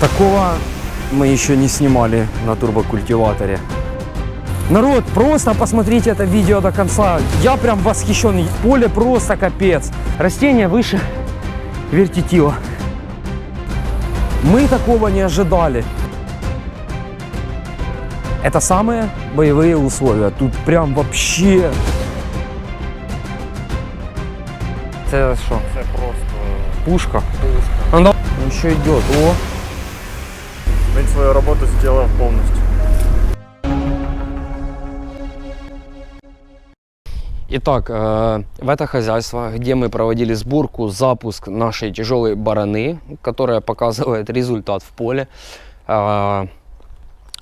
Такого мы еще не снимали на турбокультиваторе. Народ, просто посмотрите это видео до конца. Я прям восхищен. Поле просто капец. Растение выше вертитила. Мы такого не ожидали. Это самые боевые условия. Тут прям вообще... Это что? Це просто Пушка? пушка. Он да- он еще идет. О, Він свою роботу зробив повністю. Итак, э, в это хозяйство, где мы проводили сборку, запуск нашей тяжелой бараны, которая показывает результат в поле, э,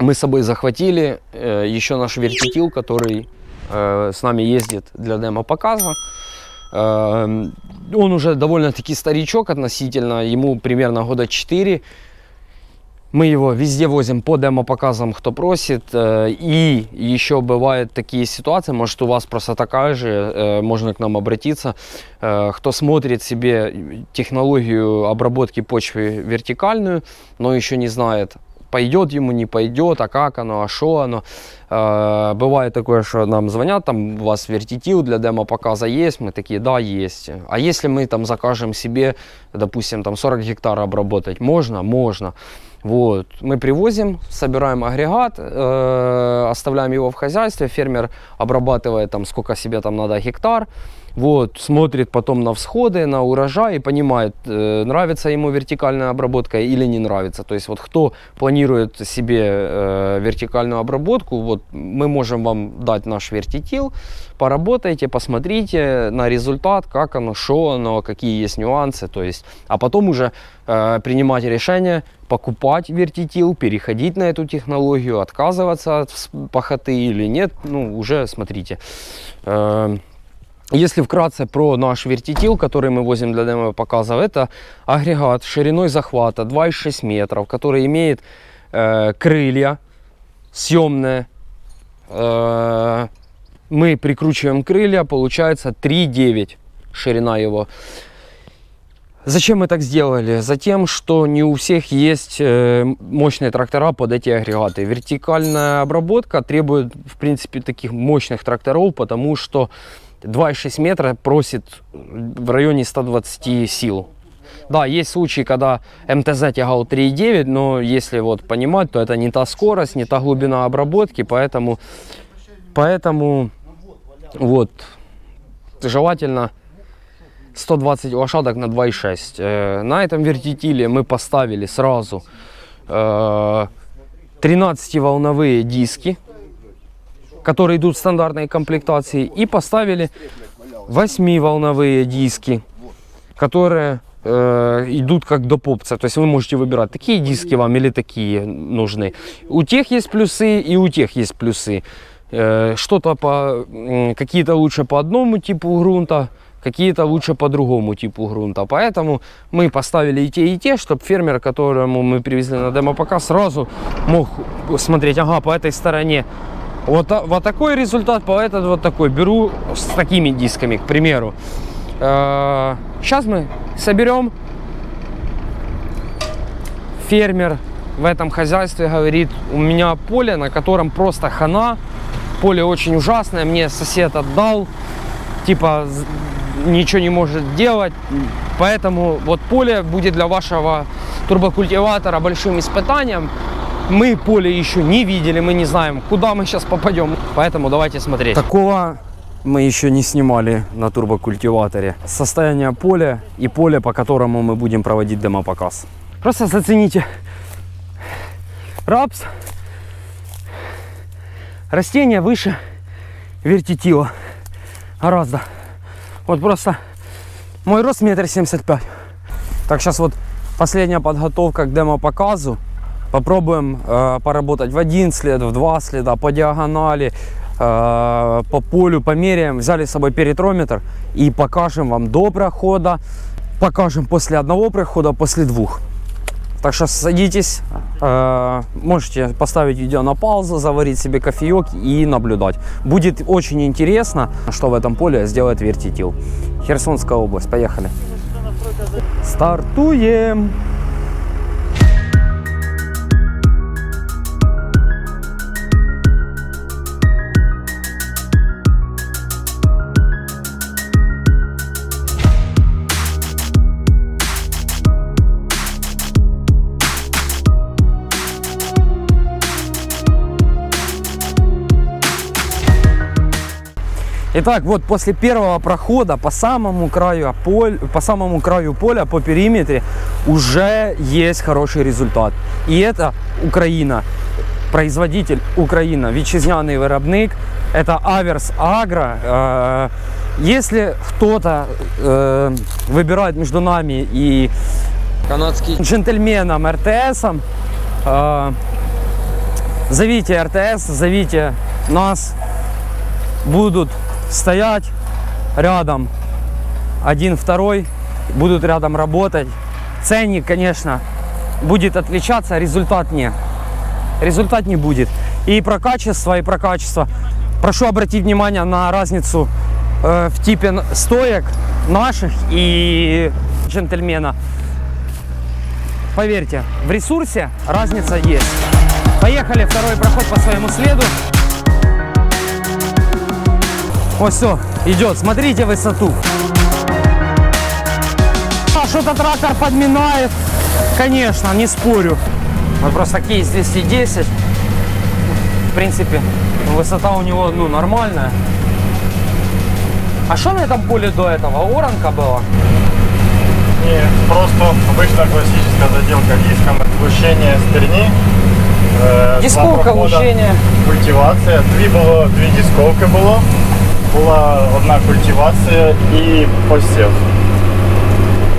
мы с собой захватили э, еще наш вертитил, который с нами ездит для демо-показа. Он уже довольно-таки старичок относительно, ему примерно года 4. Мы его везде возим по демо-показам, кто просит. Э, И еще бывают такие ситуации, может у вас просто такая же, э, можно к нам обратиться. Э, Кто смотрит себе технологию обработки почвы вертикальную, но еще не знает, пойдет ему, не пойдет, а как оно, а что оно. Бывает такое, что нам звонят, там у вас вертитил для демо-показа есть, мы такие, да, есть. А если мы там закажем себе, допустим, там 40 гектар обработать, можно? Можно. Вот. Мы привозим, собираем агрегат, э, оставляем его в хозяйстве, фермер обрабатывает там сколько себе там надо гектар, вот, смотрит потом на всходы, на урожай и понимает, э, нравится ему вертикальная обработка или не нравится. То есть вот кто планирует себе э, вертикальную обработку, вот мы можем вам дать наш вертитил, поработайте, посмотрите на результат, как оно, что оно, какие есть нюансы, то есть, а потом уже э, принимать решение покупать вертитил, переходить на эту технологию, отказываться от пахоты или нет, ну уже смотрите. Если вкратце про наш вертитил, который мы возим для демо-показов, это агрегат шириной захвата 2,6 метров, который имеет э, крылья съемные. Э, мы прикручиваем крылья, получается 3,9 ширина его. Зачем мы так сделали? Затем, что не у всех есть э, мощные трактора под эти агрегаты. Вертикальная обработка требует, в принципе, таких мощных тракторов, потому что 2,6 метра просит в районе 120 сил. Да, есть случаи, когда МТЗ тягал 3,9, но если вот понимать, то это не та скорость, не та глубина обработки, поэтому, поэтому вот желательно 120 лошадок на 2,6. Э, На этом вертитиле мы поставили сразу 13-волновые диски, которые идут в стандартной комплектации, и поставили 8-волновые диски, которые э, идут как до попца. То есть вы можете выбирать, такие диски вам или такие нужны. У тех есть плюсы и у тех есть плюсы. Э, Что-то по какие-то лучше по одному типу грунта, какие-то лучше по другому типу грунта. Поэтому мы поставили и те, и те, чтобы фермер, которому мы привезли на демо-показ, сразу мог смотреть, ага, по этой стороне вот, вот такой результат, по этот вот такой. Беру с такими дисками, к примеру. Сейчас мы соберем. Фермер в этом хозяйстве говорит, у меня поле, на котором просто хана. Поле очень ужасное, мне сосед отдал. Типа ничего не может делать. Поэтому вот поле будет для вашего турбокультиватора большим испытанием. Мы поле еще не видели, мы не знаем, куда мы сейчас попадем. Поэтому давайте смотреть. Такого мы еще не снимали на турбокультиваторе. Состояние поля и поле, по которому мы будем проводить демопоказ. Просто зацените. Рапс. Растение выше вертитила. Гораздо. Вот просто мой рост метр семьдесят пять. Так, сейчас вот последняя подготовка к демо-показу. Попробуем э, поработать в один след, в два следа, по диагонали, э, по полю померяем. Взяли с собой перитрометр и покажем вам до прохода. Покажем после одного прохода, после двух. Так что садитесь, э, можете поставить видео на паузу, заварить себе кофеек и наблюдать. Будет очень интересно, что в этом поле сделает вертитил. Херсонская область, поехали. Стартуем! Итак, вот после первого прохода по самому краю поля, по самому краю поля, по периметре, уже есть хороший результат. И это Украина. Производитель Украина, вітчизняний виробник, это Аверс Агро. Э, Если кто-то э, выбирает между нами и Канадський. джентльменом РТСом, э, зовите РТС, зовите нас, будут стоять рядом один, второй, будут рядом работать. Ценник, конечно, будет отличаться, результат не. Результат не будет. И про качество, и про качество. Прошу обратить внимание на разницу э, в типе стоек наших и джентльмена. Поверьте, в ресурсе разница есть. Поехали, второй проход по своему следу. Вот все, идет. Смотрите высоту. А что-то трактор подминает. Конечно, не спорю. Вот просто кейс 210. В принципе, высота у него ну, нормальная. А что на этом поле до этого? Оранка была? Не, просто обычная классическая заделка диском, глушение стерні. е, два Дисковка, прохода, глушение. Культивація. Дві було, дві дисковки було. Була одна культивація і посів.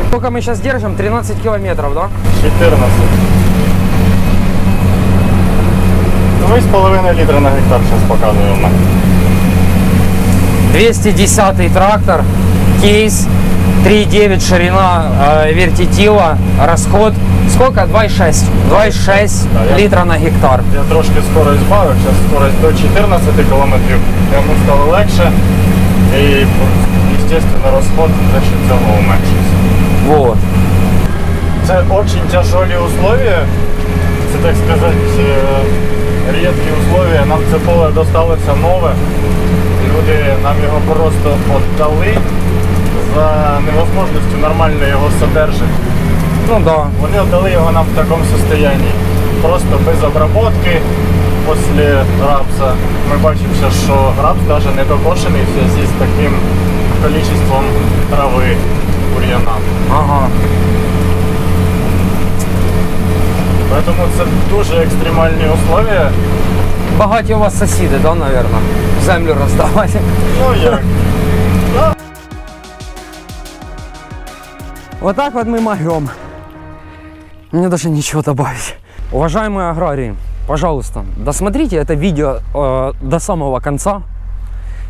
Сколько мы сейчас держим? 13 километров, да? 14. 2,5 літра на гектар зараз показує у мене. 210 трактор, кейс, 3,9 ширина э, вертитила, расход сколько? 2,6. 2,6 Да, я- литра на гектар. Я трошки скорость збавив, зараз скорость до 14 км, йому стало легше і, звісно, розход за що цього уменшився. Вот. Це дуже тяжелі условия, це так сказати, е, рідкі условия. Нам це поле досталося нове. Люди нам його просто віддали за невозможністю нормально його содержати. Ну да. Вони віддали його нам в такому состоянии. Просто без обработки після рапса. Ми бачимо, зараз, що рапс навіть не докошений в зв'язку з таким кількістю трави бур'яна. Ага. Тому це дуже екстремальні условия. Багаті у вас сусіди, да, наверное? Землю роздавати. Ну як? Вот так вот мы могем. Мне даже нечего добавить. Уважаемые аграрии, пожалуйста, досмотрите это видео э, до самого конца.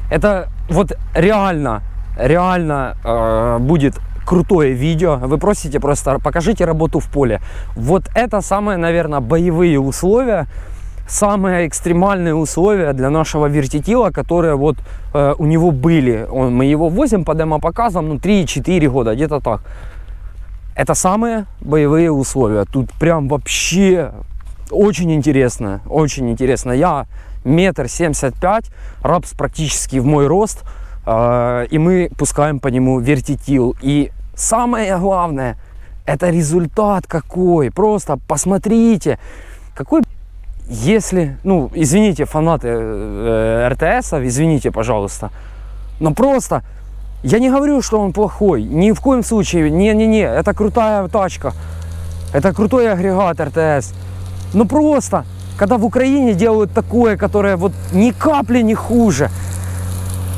Это вот реально, реально э, будет крутое видео. Вы просите просто покажите работу в поле. Вот это самые, наверное, боевые условия, самые экстремальные условия для нашего вертитила, которые вот э, у него были. Он, мы его возим по демо-показам, ну 3-4 года, где-то так. Это самые боевые условия. Тут прям вообще очень интересно, очень интересно. Я метр семьдесят пять, рапс практически в мой рост, э, и мы пускаем по нему вертитил. И самое главное, это результат какой. Просто посмотрите, какой если, ну, извините, фанаты э, РТСов, извините, пожалуйста, но просто я не говорю, что он плохой, ни в коем случае, не-не-не, это крутая тачка, это крутой агрегат РТС, но просто, когда в Украине делают такое, которое вот ни капли не хуже,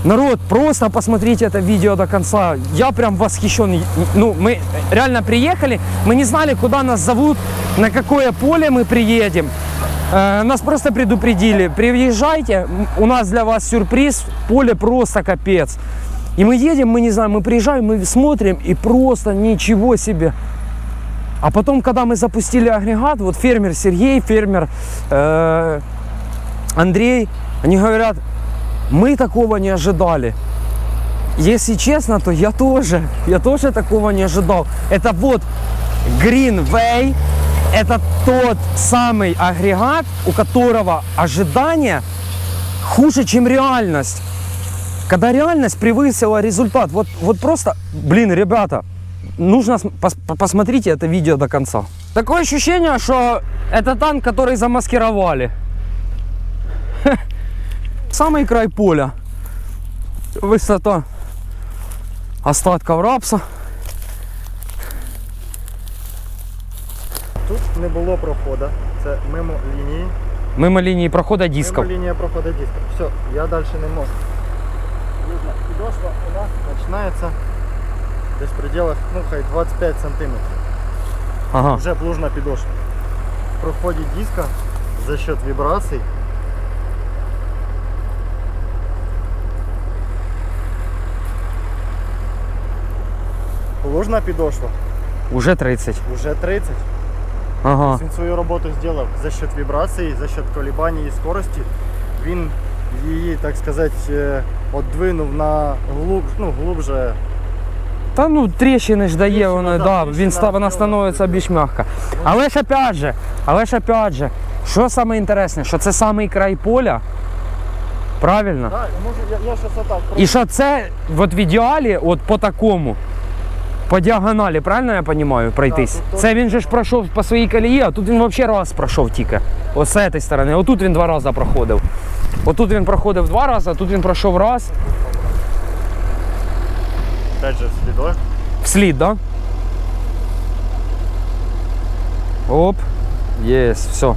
Народ, просто посмотрите это видео до конца. Я прям восхищен. Ну, мы реально приехали, мы не знали, куда нас зовут, на какое поле мы приедем. Э, Нас просто предупредили, приезжайте, у нас для вас сюрприз, поле просто капец. И мы едем, мы не знаем, мы приезжаем, мы смотрим, и просто ничего себе. А потом, когда мы запустили агрегат, вот фермер Сергей, фермер э, Андрей, они говорят, мы такого не ожидали. Если честно, то я тоже, я тоже такого не ожидал. Это вот Greenway, это тот самый агрегат, у которого ожидание хуже, чем реальность. Когда реальность превысила результат. Вот, вот просто, блин, ребята, нужно см- пос- по- посмотрите это видео до конца. Такое ощущение, что это танк, который замаскировали. Самый край поля. высота остатков рапса. Тут не було проходу, це мимо лінії. Мимо линии прохода дисков. Мимо лінія проходу дисків. Все, я далі не можу. Видно, підошва у нас починається десь в пределах, ну хай 25 сантиметрів. Ага. Вже плужна підошва. В проході диска за счет вібрацій Плужна підошва Уже 30. вже 30. Ага. Він свою роботу зробив за счет вібрації, за счет колебаний і скорості. Він її, так сказати, е, одвинув на глуб, ну, глубже. Та ну тріщини ж дає, Тріщина, воно, да, да, тріщина він, ста- вона становиться більш м'яка. Але ж опять же, але ж опять же, що саме інтересне, що це самий край поля, правильно? Так, може, я, я щас отак І що це от в ідеалі, от по такому, по діагоналі, правильно я розумію, пройтись? тут Це він же ж пройшов по своїй колії, а тут він взагалі раз пройшов тільки. Ось з цієї сторони. Отут він два рази проходив. Отут він проходив два рази, а тут він пройшов раз. Опять же, слідой. Вслід, да? Оп. Єс, все.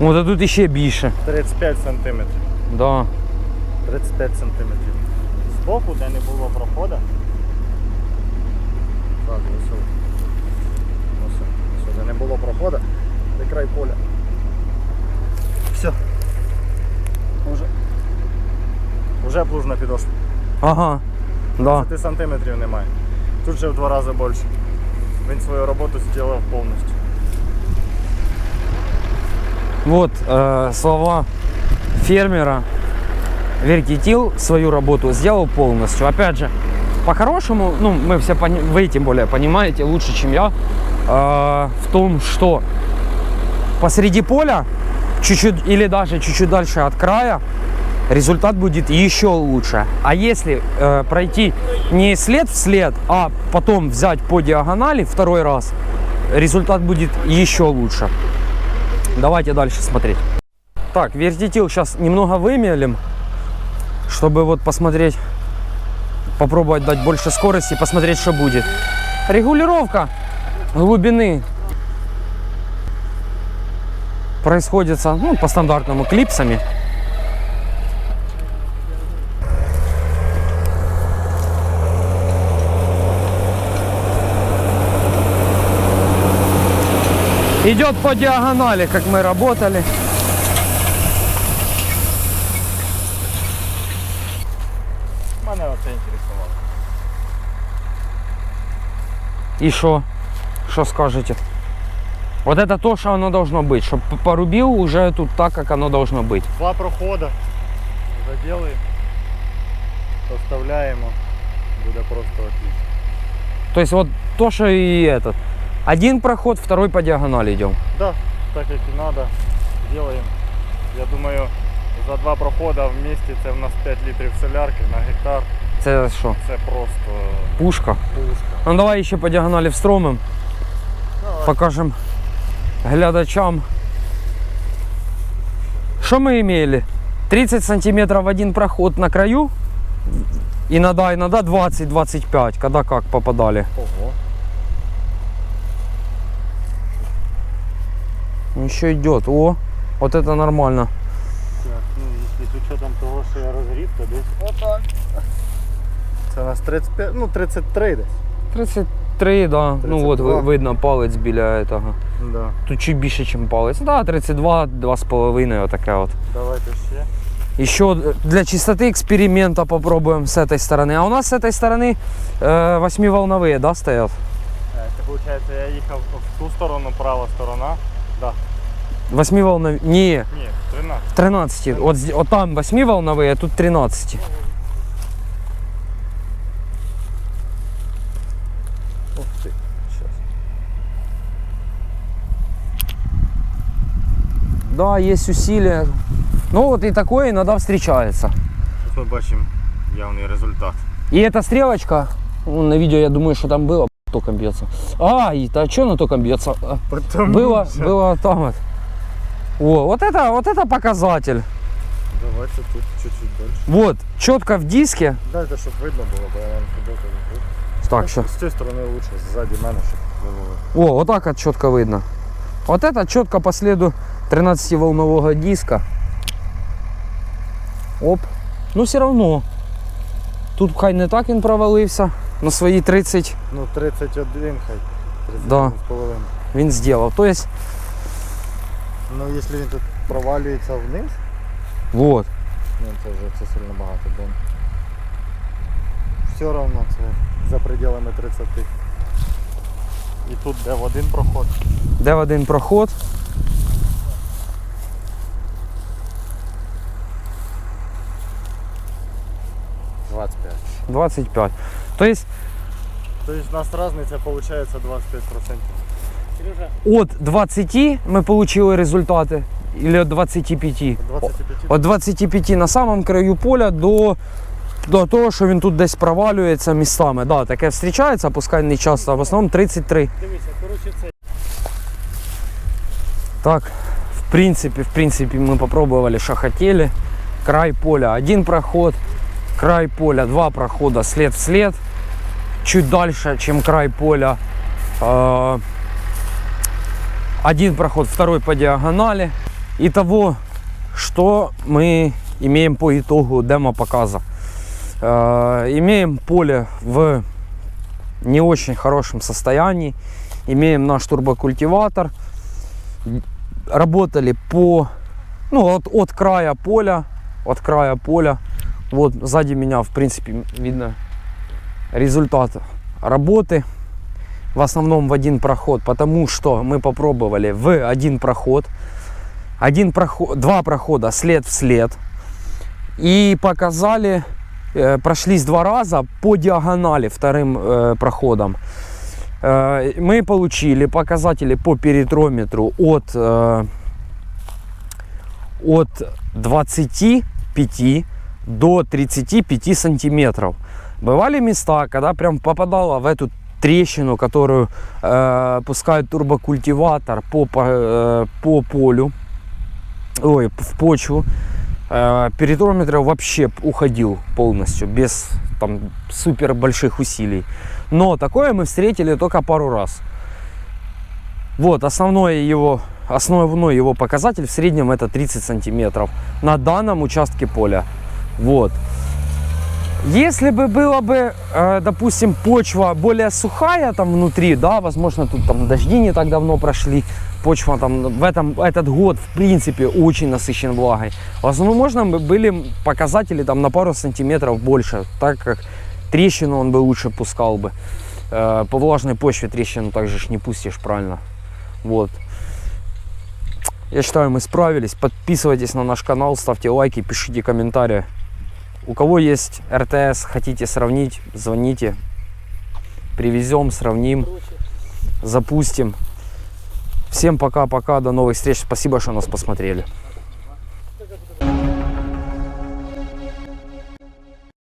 От а тут іще більше. 35 сантиметрів. Да. 35 сантиметрів. Збоку, де не було проходу. Так, ось. Ось. Ось, де не було проходу. Це край поля. Все. Уже. Уже плужна підошва. Ага. Да. 10 сантиметрів немає. Тут ще в два рази більше. Він свою роботу зробив повністю. Вот э, слова фермера. Вертитил свою работу сделал полностью. Опять же, по-хорошему, ну, мы все, пони- вы тем более понимаете лучше, чем я, э, в том, что посреди поля, чуть-чуть или даже чуть-чуть дальше от края, результат будет еще лучше. А если э, пройти не след в след, а потом взять по диагонали второй раз, результат будет еще лучше. Давайте дальше смотреть. Так, вертитил сейчас немного вымелим, чтобы вот посмотреть, попробовать дать больше скорости, посмотреть, что будет. Регулировка глубины происходит со- ну, по стандартному клипсами. Идет по диагонали, как мы работали. Мене оце інтересувало. И что? Что скажете? Вот это то, что оно должно быть. Чтобы порубил уже тут так, как оно должно быть. Два проходи. Заділаємо. Поставляємо. Буде просто отлично. То есть вот то, что и этот. Один проход, второй по диагонали идем. Да, так як і треба. Делаємо. Я думаю, за два проходи в місті це в нас 5 літрів солярки на гектар. Це що? Це просто Пушка. пушка. Ну давай еще по диагонали встромим. Давай. Покажем глядачам. Что мы имели? 30 сантиметров один проход на краю. Иногда, иногда 20-25, когда как попадали. Ого. Еще идет. О, вот это нормально. Так, ну, якщо з учетом того, що я розгріб, то десь отак. Це у нас 35, ну 33 десь. 33, да. Ну от 32. ви- видно палець біля этого. Да. Тут чуть більше, ніж палець. Да, 32, 2,5 отаке от. Давайте ще. Еще для чистоты эксперимента попробуем с этой стороны. А у нас с этой стороны э, восьмиволновые, да, стоят? Е, Це виходить, я їхав в ту сторону, права сторона. Да. Восьмиволновые. Не, Ні, 13. 13. Вот, зде- вот там восьмиволновые, а тут 13. Да, есть усилия. Ну вот и такое иногда встречается. Тут ми бачимо явний результат. И эта стрелочка, ну, на видео я думаю, что там было током бьется. А, и то что на током бьется? А, Потому Было, що было там вот. О, вот это, вот это показатель. Давайте тут чуть-чуть дальше. Вот, четко в диске. Дайте, щоб видно було, бо я вам ходив тут. Так, що. З цієї сторони лучше, ззаді мене, щоб ви були. О, вот так вот четко видно. Вот это четко по следу 13-волнового диска. Оп. Ну все равно. Тут хай не так він провалився. На свої 30 Ну, 31 хай. 31 Да. він зробив. То есть, Ну, якщо він тут провалюється вниз, вот. ну це вже це сильно багато, бо все одно це за пределами 30. І тут де в один проход. Де в один проход. – 25. 25. То есть Тобто у нас різниця виходить 25%. Сережа, от 20 ми отримали результати. Или от 25. 25 От 25 на самому краю поля до, до того, що він тут десь провалюється містами. Да, таке зустрічається, пускай не часто, а в основному 33. Дивися, коротше це. Так, в принципе, в принципе, мы попробовали, что хотели. Край поля, один проход, край поля, два прохода, след в след. Чуть дальше, чем край поля, э, один проход, второй по диагонали. Итого, что мы имеем по итогу демо-показа. Э, имеем поле в не очень хорошем состоянии. Имеем наш турбокультиватор работали по, ну, от, от края поля, от края поля. Вот сзади меня, в принципе, видно результат работы. В основном в один проход, потому что мы попробовали в один проход, один проход, два прохода след в след. И показали, э, прошлись два раза по диагонали вторым э, проходом. Э, мы получили показатели по перитрометру от, э, от 25 до 35 сантиметров. Бывали места, когда прям попадало в эту трещину, которую э, пускает турбокультиватор по, по, э, по полю, ой, в почву. Э, перитрометр вообще уходил полностью, без там супер больших усилий. Но такое мы встретили только пару раз. Вот, основной его, основной его показатель в среднем это 30 сантиметров на данном участке поля. Вот. Если бы было бы, э, допустим, почва более сухая там внутри, да, возможно, тут там дожди не так давно прошли, почва там в этом, этот год, в принципе, очень насыщен влагой. Возможно, бы были показатели там на пару сантиметров больше, так как трещину он бы лучше пускал бы. Э, По влажной почве трещину также ж не пустишь, правильно. Вот. Я считаю, мы справились. Подписывайтесь на наш канал, ставьте лайки, пишите комментарии. У кого есть РТС, хотите сравнить, звоните. Привезем, сравним, запустим. Всем пока-пока, до новых встреч. Спасибо, что нас посмотрели.